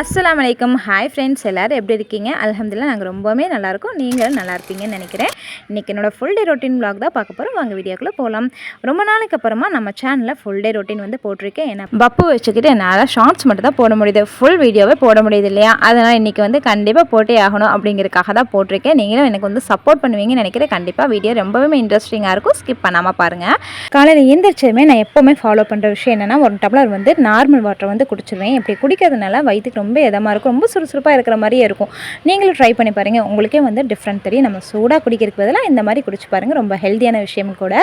அஸ்லாம் வலைக்கம் hi friends எல்லோரும் எப்படி இருக்கீங்க? அல்ஹம்துலில்லாஹ் நாங்கள் ரொம்பவுமே நல்லாயிருக்கோம் நீங்களும் நல்லா இருப்பீங்கன்னு நினைக்கிறேன். இன்றைக்கி என்னோட ஃபுல் டே ரொட்டீன் ப்ளாக் தான் பார்க்க போகிறோம் வாங்க வீடியோக்குள்ளே போகலாம் ரொம்ப நாளைக்கு அப்புறமா நம்ம சேனலில் ஃபுல் டே ரொட்டீன் வந்து போட்டிருக்கேன். ஏன்னா பப்பு வச்சுக்கிட்டு என்னால் ஷார்ட்ஸ் மட்டும் தான் போட முடியுது. ஃபுல் வீடியோவே போட முடியுது இல்லையா? அதனால் இன்றைக்கி வந்து கண்டிப்பாக போட்டே ஆகணும் அப்படிங்கிறதுக்காக தான் போட்டிருக்கேன். நீங்களும் எனக்கு வந்து சப்போர்ட் பண்ணுவீங்கன்னு நினைக்கிறேன். கண்டிப்பாக வீடியோ ரொம்பவே இன்ட்ரெஸ்டிங்காக இருக்கும். ஸ்கிப் பண்ணாமல் பாருங்கள் காலையில் எந்திரிச்சதுமே நான் எப்போவுமே ஃபாலோ பண்ணுற விஷயம் என்னென்னா ஒரு டம்ளர் வந்து நார்மல் வாட்டர் வந்து குடிச்சிருவேன். இப்படி குடிக்கிறதுனால வயிற்றுக்கு ரொம்ப இதமாக இருக்கும். ரொம்ப சுறுசுறுப்பாக இருக்கிற மாதிரியே இருக்கும். நீங்களும் ட்ரை பண்ணி பாருங்கள் உங்களுக்கே வந்து டிஃப்ரெண்ட் தெரியும். நம்ம சூடாக குடிக்கிறதுக்கு பதிலாக இந்த மாதிரி குடிச்சு பாருங்கள் ரொம்ப ஹெல்த்தியான விஷயம் கூட.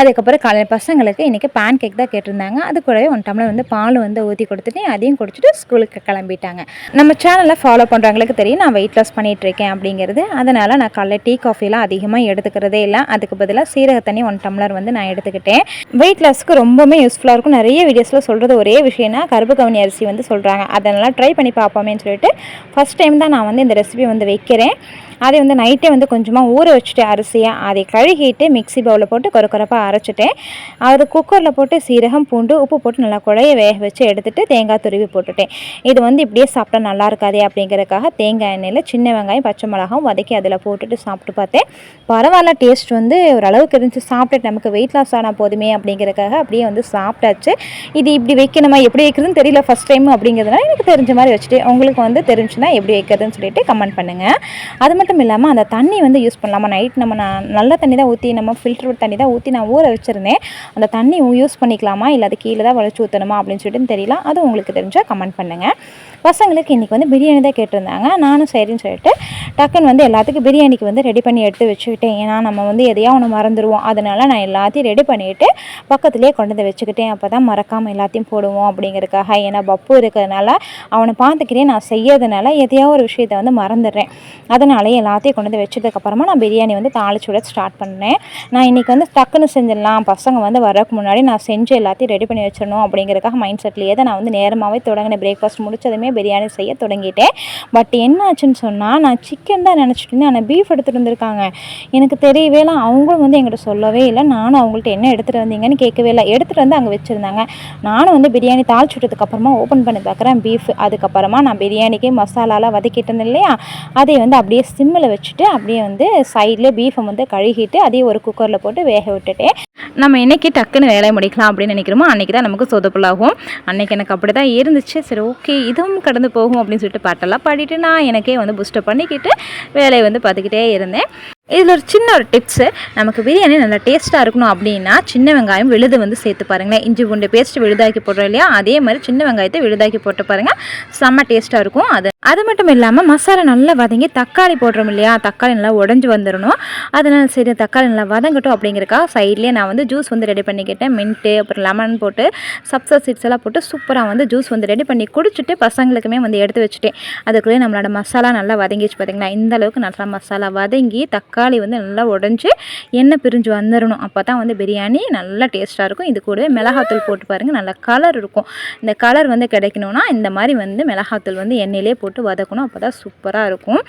அதுக்கப்புறம் காலையில் பசங்களுக்கு இன்றைக்கி பேன் கேக் தான் கேட்டிருந்தாங்க. அது கூடவே ஒன் டம்ளர் வந்து பால் வந்து ஊற்றி கொடுத்துட்டு அதையும் குடிச்சிட்டு ஸ்கூலுக்கு கிளம்பிட்டாங்க. நம்ம சேனலில் ஃபாலோ பண்ணுறவங்களுக்கு தெரியும். நான் வெயிட் லாஸ் பண்ணிகிட்ருக்கேன் இருக்கேன் அப்படிங்கிறது. அதனால் நான் காலைல டீ காஃபிலாம் அதிகமாக எடுத்துக்கிறதே இல்லை. அதுக்கு பதிலாக சீரக தண்ணி ஒன் டம்ளர் வந்து நான் எடுத்துக்கிட்டேன். வெயிட் லாஸ்க்கு ரொம்பவுமே யூஸ்ஃபுல்லாக இருக்கும். நிறைய வீடியோஸில் சொல்கிறது ஒரே விஷயம்னா கருப்பு கவனி அரிசி வந்து சொல்கிறாங்க அதனால் ட்ரை பண்ணி பார்ப்போமேன்னு சொல்லிட்டு ஃபஸ்ட் டைம் தான் நான் வந்து இந்த ரெசிபி வந்து வைக்கிறேன். அதை வந்து நைட்டே வந்து கொஞ்சமாக ஊற வச்சுட்டு அரிசியாக அதை கழுகிட்டு மிக்ஸி பவுலில் போட்டு கொர கொரப்பாக அரைச்சிட்டேன். அது குக்கரில் போட்டு சீரகம் பூண்டு உப்பு போட்டு நல்லா குழைய வேக வச்சு எடுத்துகிட்டு தேங்காய் துருவி போட்டுட்டேன். இது வந்து இப்படியே சாப்பிட்டா நல்லா இருக்காதே அப்படிங்கிறதுக்காக தேங்காய் எண்ணெயில் சின்ன வெங்காயம் பச்சை மிளகாவும் வதக்கி அதில் போட்டுட்டு சாப்பிட்டு பார்த்தேன். பரவாயில்ல டேஸ்ட் வந்து ஓரளவுக்கு இருந்துச்சு. சாப்பிட்டுட்டு நமக்கு வெயிட் லாஸ் ஆனால் போதுமே அப்படிங்கிறதுக்காக அப்படியே வந்து சாப்பிட்டாச்சு. இது இப்படி வைக்கணுமா எப்படி வைக்கிறதுன்னு தெரியல ஃபஸ்ட் டைம் அப்படிங்கிறதுனால எனக்கு தெரிஞ்ச மாதிரி வச்சுட்டு உங்களுக்கு வந்து தெரிஞ்சுன்னா எப்படி வைக்கிறதுன்னு சொல்லிட்டு கமெண்ட் பண்ணுங்கள் அது மட்டும் இல்லாமல் அந்த தண்ணி வந்து யூஸ் பண்ணலாமா? நைட் நம்ம நான் நல்ல தண்ணி தான் ஊற்றி நம்ம ஃபில்டர் தண்ணி தான் ஊற்றி நான் ஊற வச்சுருந்தேன். அந்த தண்ணி யூஸ் பண்ணிக்கலாமா? இல்லை அது கீழே தான் வளைச்சி ஊற்றணுமா அப்படின்னு சொல்லிட்டு தெரியல. அது உங்களுக்கு தெரிஞ்சால் கமெண்ட் பண்ணுங்கள் பசங்களுக்கு இன்றைக்கி வந்து பிரியாணி தான் கேட்டிருந்தாங்க. நானும் சரின்னு சொல்லிட்டு டக்குன்னு வந்து எல்லாத்துக்கும் பிரியாணிக்கு வந்து ரெடி பண்ணி எடுத்து வச்சுக்கிட்டேன். ஏன்னா நம்ம வந்து எதையா ஒன்று மறந்துடுவோம் அதனால் நான் எல்லாத்தையும் ரெடி பண்ணிவிட்டு பக்கத்துலேயே கொண்டு வந்து வச்சுக்கிட்டேன். அப்போ தான் மறக்காமல் எல்லாத்தையும் போடுவோம் அப்படிங்கிறதுக்காக. ஏன்னா பப்பு இருக்கிறதுனால அவனை பார்த்துக்கிறேன் நான் செய்யறதுனால எதையோ ஒரு விஷயத்தை வந்து மறந்துடுறேன். அதனாலே எல்லாத்தையும் கொண்டு வந்து வச்சதுக்கப்புறமா நான் பிரியாணி வந்து தாளிச்சு விட ஸ்டார்ட் பண்ணேன். நான் இன்றைக்கி வந்து டக்குன்னு செஞ்சிடலாம். பசங்க வந்து வரக்கு முன்னாடி நான் செஞ்சு எல்லாத்தையும் ரெடி பண்ணி வச்சிடணும் அப்படிங்கிறதுக்காக மைண்ட் செட்லேயே தான் நான் வந்து நேரமாகவே தொடங்கினேன் பிரேக்ஃபாஸ்ட் முடிச்சதுமே பிரியாணி செய்ய தொடங்கிட்டேன். பட் என்ன ஆச்சுன்னு சொன்னால் நான் சிக்கன் தான் நினச்சிட்டு இருந்தேன். ஆனால் பீஃப் எடுத்துகிட்டு வந்திருக்காங்க. எனக்கு தெரியவே இல்லை. அவங்களும் வந்து எங்கிட்ட சொல்லவே இல்லை. நானும் அவங்கள்ட்ட என்ன எடுத்துகிட்டு வந்தீங்கன்னு கேட்கவே இல்லை. எடுத்துகிட்டு வந்து அங்கே வச்சுருந்தாங்க. நானும் வந்து பிரியாணி தாளிச்சு விட்டதுக்கப்புறமா ஓப்பன் பண்ணி பார்க்குறேன் பீஃப் அதுக்கப்புறமா நான் பிரியாணிக்கு மசாலாலாம் வதக்கிட்டு இருந்தேன் இல்லையா? அதை வந்து அப்படியே சிம்மில் வச்சுட்டு அப்படியே வந்து சைடில் பீஃபை வந்து கழுகிட்டு அதையும் ஒரு குக்கரில் போட்டு வேக விட்டுட்டேன். நம்ம என்னைக்கு டக்குன்னு வேலையை முடிக்கலாம் அப்படின்னு நினைக்கிறோமோ அன்றைக்கி தான் நமக்கு சொதப்பலாகும். அன்றைக்கி எனக்கு அப்படி தான் இருந்துச்சு. சரி ஓகே இதுவும் கடந்து போகும் அப்படின்னு சொல்லிட்டு பாட்டெல்லாம் பாடிட்டு நான் எனக்கே வந்து புஸ்டப் பண்ணிக்கிட்டு வேலையை வந்து பார்த்துக்கிட்டே இருந்தேன். இதில் ஒரு சின்ன ஒரு டிப்ஸு நமக்கு பிரியாணி நல்லா டேஸ்ட்டாக இருக்கணும் அப்படின்னா சின்ன வெங்காயம் விழுது வந்து சேர்த்து பாருங்களேன். இஞ்சி பூண்டு பேஸ்ட் விழுதாக்கி போடுறோம் இல்லையா? அதே மாதிரி சின்ன வெங்காயத்தை விழுதாக்கி போட்டு பாருங்கள் செம்ம டேஸ்ட்டாக இருக்கும். அது அது மட்டும் இல்லாமல் மசாலா நல்லா வதங்கி தக்காளி போடுறோம் இல்லையா? தக்காளி நல்லா உடஞ்சி வந்துடணும் அதனால் சரி தக்காளி நல்லா வதங்கட்டும் அப்படிங்கிறக்காக சைட்லேயே நான் வந்து ஜூஸ் வந்து ரெடி பண்ணிக்கிட்டேன் மின்ட்டு அப்புறம் லெமன் போட்டு சப்ஸா சீட்ஸ் எல்லாம் போட்டு சூப்பராக வந்து ஜூஸ் வந்து ரெடி பண்ணி குடிச்சிட்டு பசங்களுக்குமே வந்து எடுத்து வச்சுட்டேன். அதுக்குள்ளேயே நம்மளோட மசாலா நல்லா வதங்கிச்சு பார்த்திங்களா இந்த அளவுக்கு நல்லா மசாலா வதங்கி தக்காளி வந்து நல்லா உடஞ்சி எண்ணெய் பிரிஞ்சு வந்துடணும் அப்போ தான் வந்து பிரியாணி நல்லா டேஸ்ட்டாக இருக்கும். இது கூடவே மிளகாத்தூள் போட்டு பாருங்கள் நல்லா கலர் இருக்கும். இந்த கலர் வந்து கிடைக்கணும்னா இந்த மாதிரி வந்து மிளகாத்தூள் வந்து எண்ணெயிலே போட்டு வதக்கணும். அப்போ தான் சூப்பராக இருக்கும்.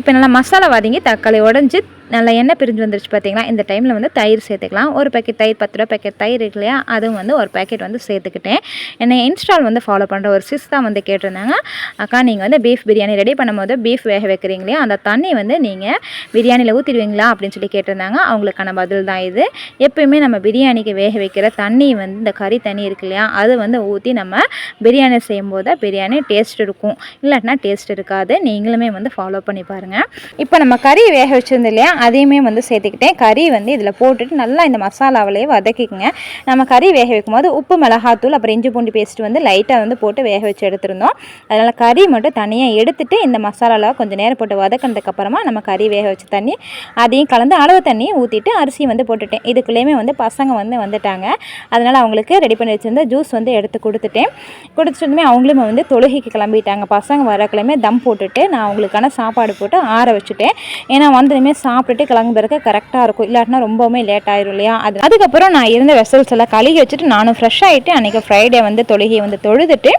இப்போ நல்லா மசாலா வதங்கி தக்காளி உடஞ்சி நல்லா எண்ணெய் பிரிஞ்சு வந்துருச்சு பார்த்தீங்கன்னா இந்த டைமில் வந்து தயிர் சேர்த்துக்கலாம். ஒரு பேக்கெட் தயிர் பத்து ரூபா பேக்கெட் தயிர் இருக்கு இல்லையா? அதுவும் வந்து ஒரு பேக்கெட் வந்து சேர்த்துக்கிட்டேன். என்னை இன்ஸ்டால் வந்து ஃபாலோ பண்ணுற ஒரு சிஸ் தான் வந்து கேட்டிருந்தாங்க. அக்கா நீங்கள் வந்து பீஃப் பிரியாணி ரெடி பண்ணும்போது பீஃப் வேக வைக்கிறீங்களே அந்த தண்ணி வந்து நீங்கள் பிரியாணியில் ஊற்றிடுவீங்களா அப்படின்னு சொல்லி கேட்டிருந்தாங்க. அவங்களுக்கான பதில் தான் இது. எப்பயுமே நம்ம பிரியாணிக்கு வேக வைக்கிற தண்ணி வந்து இந்த கறி தண்ணி இருக்கு இல்லையா? அது வந்து ஊற்றி நம்ம பிரியாணி செய்யும்போது பிரியாணி டேஸ்ட் இருக்கும். இல்லாட்டினா டேஸ்ட் இருக்காது. நீங்களுமே வந்து ஃபாலோ பண்ணி பாருங்கள் இப்போ நம்ம கறி வேக வச்சிருந்தோம் இல்லையா? அதையுமே வந்து சேர்த்துக்கிட்டேன். கறி வந்து இதில் போட்டுட்டு நல்லா இந்த மசாலாவிலேயே வதக்கிக்குங்க. நம்ம கறி வேக வைக்கும்போது உப்பு மிளகாத்தூள் அப்புறம் இஞ்சி பூண்டு பேஸ்ட் வந்து லைட்டாக வந்து போட்டு வேக வச்சு எடுத்திருந்தோம். அதனால் கறி மட்டும் தனியாக எடுத்துகிட்டு இந்த மசாலாவில் கொஞ்சம் நேரம் போட்டு வதக்கினதுக்கப்புறமா நம்ம கறி வேக வச்ச தண்ணி அதையும் கலந்து அளவு தண்ணியை ஊற்றிட்டு அரிசி வந்து போட்டுட்டேன். இதுக்குள்ளேயுமே வந்து பசங்க வந்து வந்துட்டாங்க. அதனால் அவங்களுக்கு ரெடி பண்ணி வச்சுருந்த ஜூஸ் வந்து எடுத்து கொடுத்துட்டேன். கொடுத்துட்டுமே அவங்களுமே வந்து தொழுகைக்கு கிளம்பிட்டாங்க. பசங்க வர வியாழக்கிழமை தம் போட்டுட்டு நான் அவங்களுக்கான சாப்பாடு போட்டு ஆற வச்சுட்டேன். ஏன்னா வந்ததுமே சாப்பிட்டுட்டு கிளம்பி பிறகு கரெக்டாக இருக்கும். இல்லாட்டினா ரொம்பவுமே லேட் ஆயிரும் இல்லையா? அது அதுக்கப்புறம் நான் இருந்த வெசல்ஸ் எல்லாம் கழுகி வச்சுட்டு நானும் ஃப்ரெஷ் ஆகிட்டு அன்றைக்கி ஃப்ரைடே வந்து தொழுகையை வந்து தொழுதுட்டு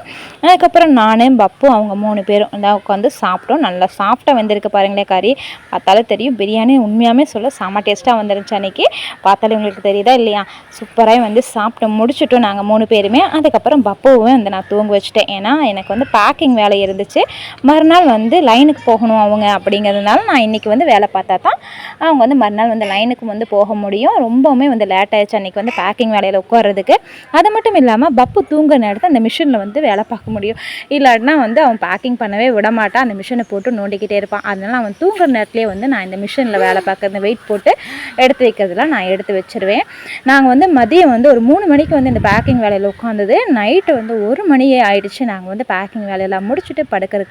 அதுக்கப்புறம் நானும் பப்பு அவங்க மூணு பேரும் இந்த உட்காந்து சாப்பிட்டோம். நல்லா சாஃப்ட்டாக வந்திருக்கு பாருங்களேன் கறி. பார்த்தாலும் தெரியும். பிரியாணி உண்மையாகவே சொல்ல செம்ம டேஸ்ட்டாக வந்துருந்துச்சு அன்றைக்கி பார்த்தாலே உங்களுக்கு தெரியுதா இல்லையா? சூப்பராக வந்து சாப்பிட்டு முடிச்சுட்டோம் நாங்கள் மூணு பேருமே. அதுக்கப்புறம் பப்புவும் வந்து நான் தூங்க வச்சுட்டேன். ஏன்னா எனக்கு வந்து பேக்கிங் வேலை இருந்துச்சு. மறுநாள் வந்து லைனுக்கு போகணும் அவங்க அப்படிங்கிறதுனால நான் இன்றைக்கி வந்து வேலை பார்த்தா தான் அவங்க வந்து மறுநாள் வந்து லைனுக்கு வந்து போக முடியும். ரொம்பவுமே வந்து லேட் ஆயிடுச்சு அன்றைக்கி வந்து பேக்கிங் வேலையில் உட்கார்றதுக்கு. அது மட்டும் இல்லாமல் பப்பு தூங்குற நேரத்தில் அந்த மிஷினில் வந்து வேலை பார்க்க முடியும். இல்லாட்டினா வந்து அவன் பேக்கிங் பண்ணவே விட மாட்டான். அந்த மிஷினை போட்டு நோண்டிக்கிட்டே இருப்பான். அதனால் அவன் தூங்குற நேரத்துலேயே வந்து நான் இந்த மிஷினில் வேலை பார்க்குறது வெயிட் போட்டு எடுத்து வைக்கிறதுலாம் நான் எடுத்து வச்சுருவேன். நாங்கள் வந்து மதியம் வந்து ஒரு மூணு மணிக்கு வந்து இந்த பேக்கிங் வேலையில் உட்காந்தது நைட்டு வந்து ஒரு மணியே ஆயிடுச்சு. நாங்கள் வந்து பேக்கிங் வேலையெல்லாம் முடிச்சுட்டு படுக்கிறதுக்கு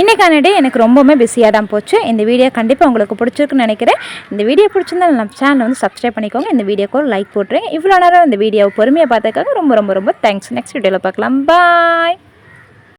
இன்றைக்கான டே எனக்கு ரொம்பவுமே பிஸியாக தான் போச்சு. இந்த வீடியோ கண்டிப்பாக உங்களுக்கு பிடிச்சிருக்குன்னு நினைக்கிறேன். இந்த வீடியோ பிடிச்சிருந்தா நம்ம சேனலை வந்து சப்ஸ்கிரைப் பண்ணிக்கோங்க. இந்த வீடியோக்கு ஒரு லைக் போட்டுருங்க. இவ்வளோ நேரம் இந்த வீடியோவை பொறுமையாக பார்த்ததுக்காக ரொம்ப ரொம்ப ரொம்ப தேங்க்ஸ் நெக்ஸ்ட் வீடியோவில் பார்க்கலாம். பாய்